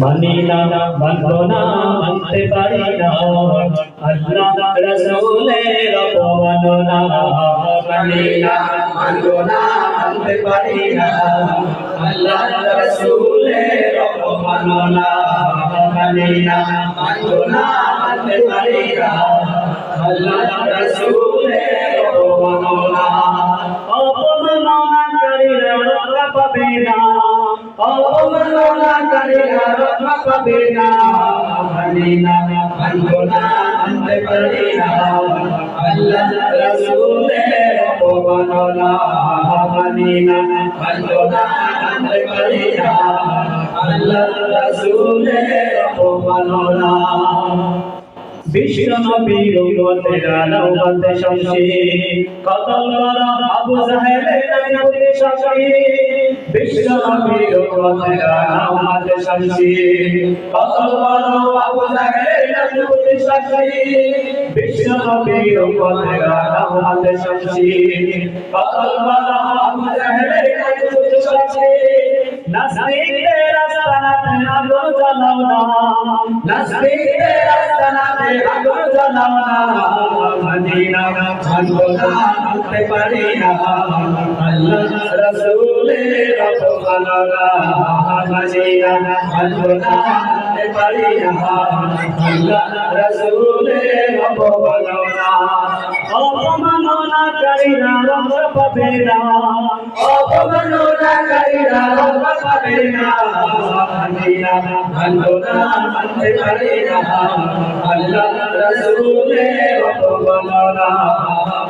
মানি না মানব না মানতে পারি না। আল্লাহ রসুলের অপমাননা। মানি না মানব না মানতে পারি না। আল্লাহ রসুলের অপমাননা। মানি না মানব না মানতে পারি না। আল্লাহ রসুলের পাবে না। মানি না মানব না মানতে পারি না। আল্লাহ রাসূলের অবমাননা। মানি না মানব না মানতে পারি না। আল্লাহ রাসূলের অবমাননা। বিশ্ব নবীর উম্মতের আলামতে শামসি কতল করা আবু জাহেলের নামে শামসি বিশ্ব নবীর উম্মতের আলামতে শামসি কতল করা আবু জাহেলের নামে শামসি বিশ্ব নবীর উম্মতের আলামতে শামসি কতল করা আবু জাহেলের নামে শামসি নাসরিকের আস্তানাতে আলো জ্বালাও না নাসরিকের আস্তানাতে আলো জ্বালাও না মদিনা ভালো না মানতে পারি না আল্লাহ রাসূলের অপমাননা মদিনা ভালো না মানতে পারি না আল্লাহ রাসূলের অপমাননাকারীরা রক্ষা পাবে না অপমাননাকারীরা রক্ষা পাবে না ভালো না মানতে পারে না আল্লাহ রাসূলের অপমাননা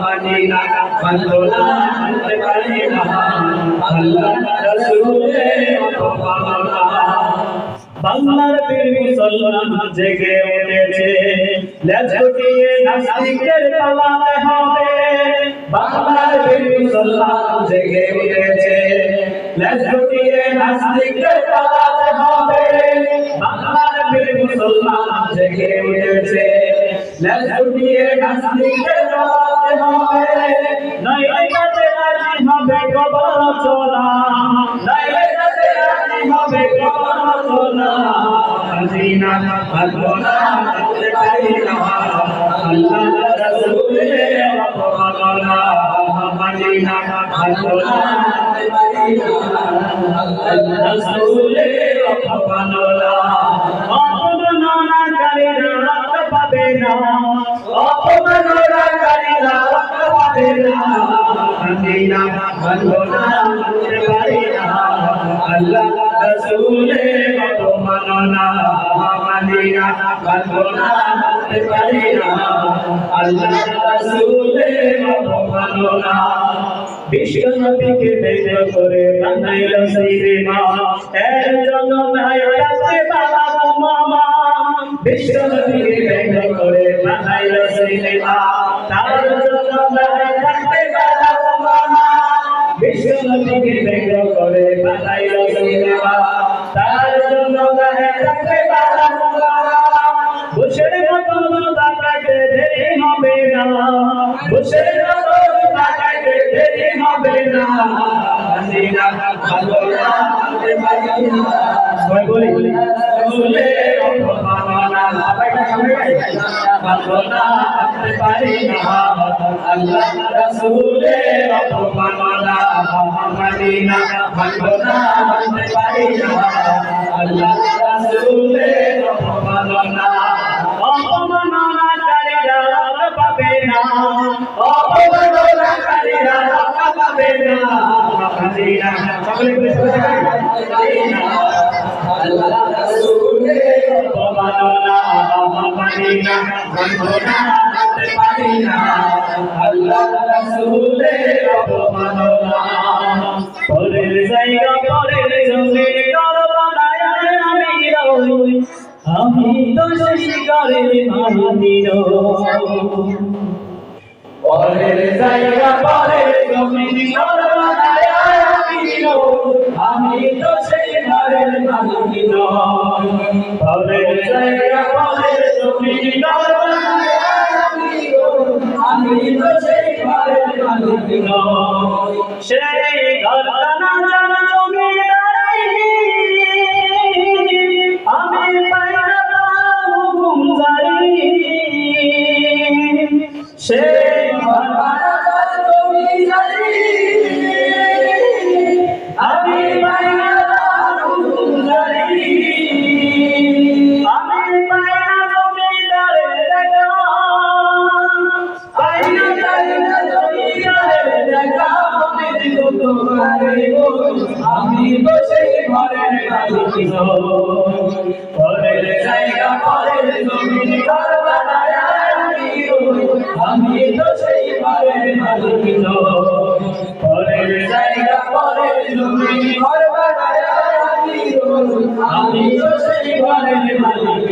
মানিনা। ভালো না মানতে পারে না আল্লাহ অপমাননা বাংলার বীর মুসলমান জেগে উঠেছে। লেজ গুটিয়ে নাস্তিকের পালাতে হবে। বাংলার বীর মুসলমান জেগে উঠেছে। লেজ গুটিয়ে নাস্তিকের পালাতে হবে। বাংলার বীর মুসলমান জেগে উঠেছে। নাস্তিকের পালাতে হবে। রাজি হবে কবর রাজি হবে কবর করতে হাজিনা ভালো না করতে পারি না আল্লাহ রাসূলের অপমাননা অপমাননাকারীরা রক্ষা পাবে না অপমাননাকারীরা রক্ষা পাবে না হাজিনা ভালো না করতে পারি না আল্লাহ রাসূলের অপমাননা মানিনা ভালো না মানতে পারি না। আল্লাহ রাসূলের অপমাননা বিশ্ব নবীকে বেদ করে বানাইল সেই মা এর তার জন্য বিশ্ব নবীকে করে বানাইল সেই তার জন্য ভাই রাখতে বাবা মামা মতো তাকাতে দেরি হবে না। বসের মতো তাকাতে দেরি হবে না হাসিনা ভালো না সবাই বলি ভালো না মানতে পারি না, আল্লাহ রাসূলের অপমাননা মানি না ভালো না, মানতে পারি না, আল্লাহ রাসূলের হাজিরা সকলে বলে সকলে আল্লাহ রাসূলের অপমাননা মানি না মানবো না মানতে পারি না আল্লাহ রাসূলের অপমাননা পরের জায়গা, পরের জমি করবানায় আমি রই আমি তো শিকারের মানির পরের জায়গা পরের জমি করবানায় আমি তো সেই ঘরের মালিক পরের জায়গা পরের জমি আমি তো সেই ঘরের মালিক সেই ঘরটা আমি বসে ঘরের কাছে ঘরের জায়গা ঘরের জমিন ঘর বানায় আমি তো সেই ঘরের মালিক ঘরের জায়গা ঘরের জমিন ঘর বানায় আমি তো সেই ঘরের মালিক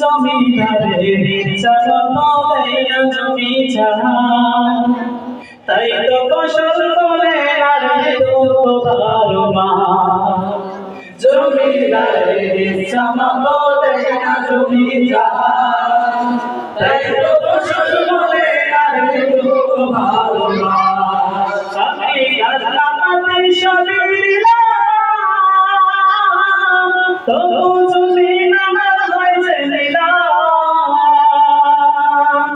জমিদারের ছাড়া তাই তো ফসল করে আর তো মা। জমিদারের চরণ দেয়া জমি ছাড়া তাই তো ফসল